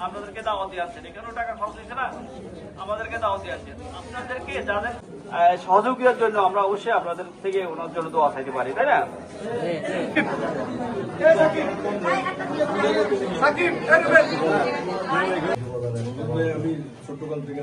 আপনাদেরকে দাওয়াতি আছেন এখানেও টাকা খরচ হয়েছে না? আমাদেরকে দাওয়াতি আছেন আপনাদেরকে যাদের আহ, সহযোগিতার জন্য আমরা অবশ্যই আপনাদের থেকে ওনার জন্য দোয়া চাইতে পারি তাই না? আমি ছোটকাল থেকে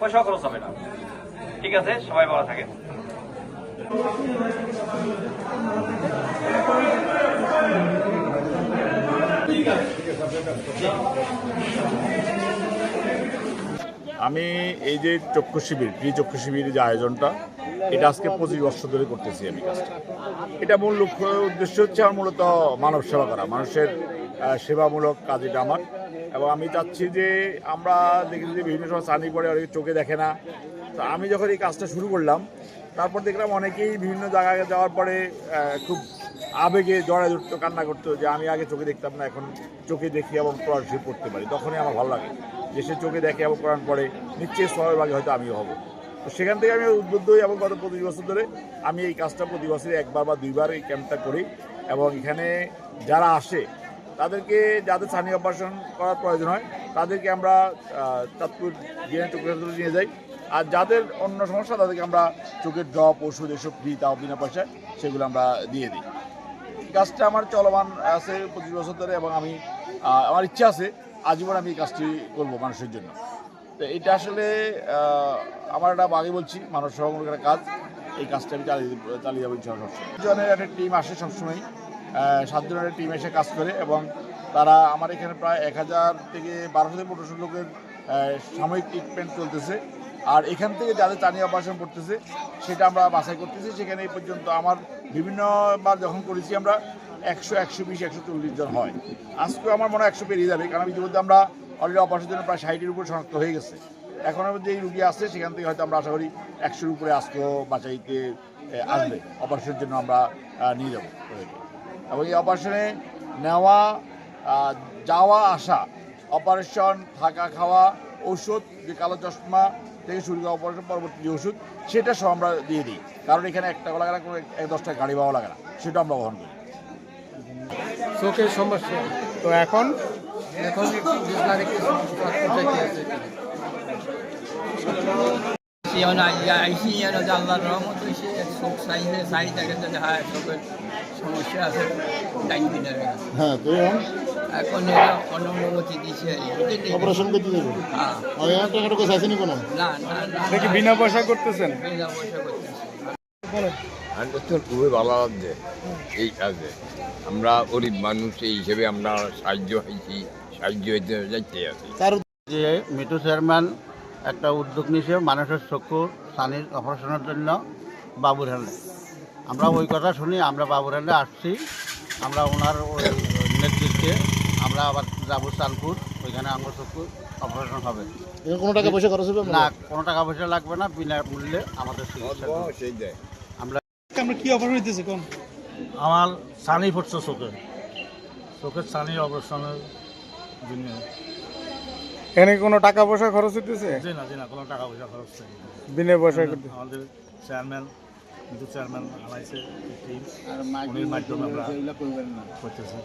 পয়সাও খরচ হবে না। ঠিক আছে? সবাই ভালো থাকেন। আমি এই যে চক্ষু শিবির, ফ্রি চক্ষু শিবিরের যে আয়োজনটা, এটা আজকে পঁচিশ বছর ধরে করতেছি আমি কাজটা। এটা মূল লক্ষ্য, উদ্দেশ্য হচ্ছে আমার মূলত মানব সেবা করা, মানুষের সেবামূলক কাজ এটা আমার। এবং আমি চাচ্ছি যে আমরা দেখেছি যে বিভিন্ন সময় চানি পড়ে অনেকে চোখে দেখে না। তো আমি যখন এই কাজটা শুরু করলাম, তারপর দেখলাম অনেকেই বিভিন্ন জায়গায় যাওয়ার পরে খুব আবেগে জড়ায় ধরতো, কান্না করতো যে আমি আগে চোখে দেখতাম না, এখন চোখে দেখি এবং কোরআন শরীফ পড়তে পারি। তখনই আমার ভালো লাগে যে সে চোখে দেখে এবং কোরআন পড়ে নিশ্চয়ই সবাই হয়তো আমিও হব। তো সেখান থেকে আমি উদ্বুদ্ধ হই এবং গত পঁচিশ বছর ধরে আমি এই কাজটা প্রতি বছরে একবার বা দুইবার এই ক্যাম্পটা করি এবং এখানে যারা আসে তাদেরকে যাদের স্থানীয় অপারেশন করার প্রয়োজন হয়, তাদেরকে আমরা চাঁদপুর জেনে চোখের নিয়ে যাই। আর যাদের অন্য সমস্যা, তাদেরকে আমরা চোখের ড্রপ ওষুধ, এসব ফ্রি, তাও বিনা পয়সায় সেগুলো আমরা দিয়ে দিই। কাজটা আমার চলমান আছে পঁচিশ বছর ধরে এবং আমি আমার ইচ্ছা আছে আজীবন আমি এই কাজটি করব মানুষের জন্য। তো এটা আসলে আমার একটা আগে বলছি, মানুষ সহমূলক একটা কাজ, এই কাজটা আমি চালিয়ে চালিয়ে যাব ইনশাল্লাহ সবসময় একটা টিম আসে সবসময় সাতজনের টিম এসে কাজ করে এবং তারা আমার এখানে প্রায় এক হাজার থেকে বারোশো থেকে পনেরোশো লোকের সাময়িক ট্রিটমেন্ট চলতেছে। আর এখান থেকে যাদের চানি অপারেশন করতেছে, সেটা আমরা বাছাই করতেছি। সেখানে এই পর্যন্ত আমার বিভিন্নবার যখন করেছি, আমরা একশো একশো বিশ, একশো চল্লিশ জন হয়। আজকেও আমার মনে হয় একশো পেরিয়ে যাবে, কারণ ইতিমধ্যে আমরা অলরেডি অপারেশনের জন্য প্রায় ষাটের উপর শনাক্ত হয়ে গেছে। এখন যেই রুগী আসছে সেখান থেকে হয়তো আমরা আশা করি একশোর উপরে আজকেও বাঁচাইতে আসবে অপারেশনের জন্য আমরা নিয়ে যাব। এবং এই অপারেশনে নেওয়া যাওয়া আসা অপারেশন থাকা খাওয়া ওষুধ যে কালো চশমা থেকে শুরু করে অপারেশন পরবর্তী যে ওষুধ সেটা সব আমরা দিয়ে দিই কারণ এখানে এক টাকা লাগে না কোনো এক দশটা গাড়ি পাওয়া লাগে না সেটা আমরা বহন করি চোখের সমস্যা তো এখন এখন একটু বিছনারে কিছু যাইতে আছে সিয়ানা আইসি ইয়ানা আল্লাহর রহমত হইছে চোখ সাইজে সাইজ থাকে যে হ্যাঁ চোখের সমস্যা আছে ডাইবিনের হ্যাঁ তো এখন এখন এরা অনুমতি দিছে অপারেশন করতে দেবো হ্যাঁ টাকাটা কোথায় আসেনি কোনো? না না না বিনা পয়সা করতেছেন। বিনা পয়সা করতেছে। আমার তো খুবই ভালো লাগছে এই কাজে। আমরা গরিব মানুষ এই হিসেবে আমরা সাহায্য হয়েছি সাহায্য হইতে যাইতে আছি। তার যে মিটু চেয়ারম্যান একটা উদ্যোগ নিয়েছে মানুষের চক্ষু সানির অপারেশনের জন্য বাবুরহালে আমরা ওই কথা শুনি আমরা বাবুরহালে আসছি। আমরা ওনার ওই নেতৃত্বে আমরা আবার যাব চাঁদপুর ওইখানে আমার চক্ষু অপারেশন হবে। কোনো টাকা পয়সা খরচ হবে না কোনো টাকা পয়সা লাগবে না বিনা মূল্যে আমাদের দেয়। আমরা কি অপারেশন হইতেছে কোন? আমার ছানি পড়ছে চোখে। চোখের ছানি অপারেশনের জন্য। এখানে কোনো টাকা পয়সা খরচ হইতেছে? জি না জি না কোনো টাকা পয়সা খরচ নেই। বিনা পয়সা করতে। আমাদের চেয়ারম্যান কিন্তু চেয়ারম্যান আনাইছে টিম মাধ্যমে আমরা করতেছি।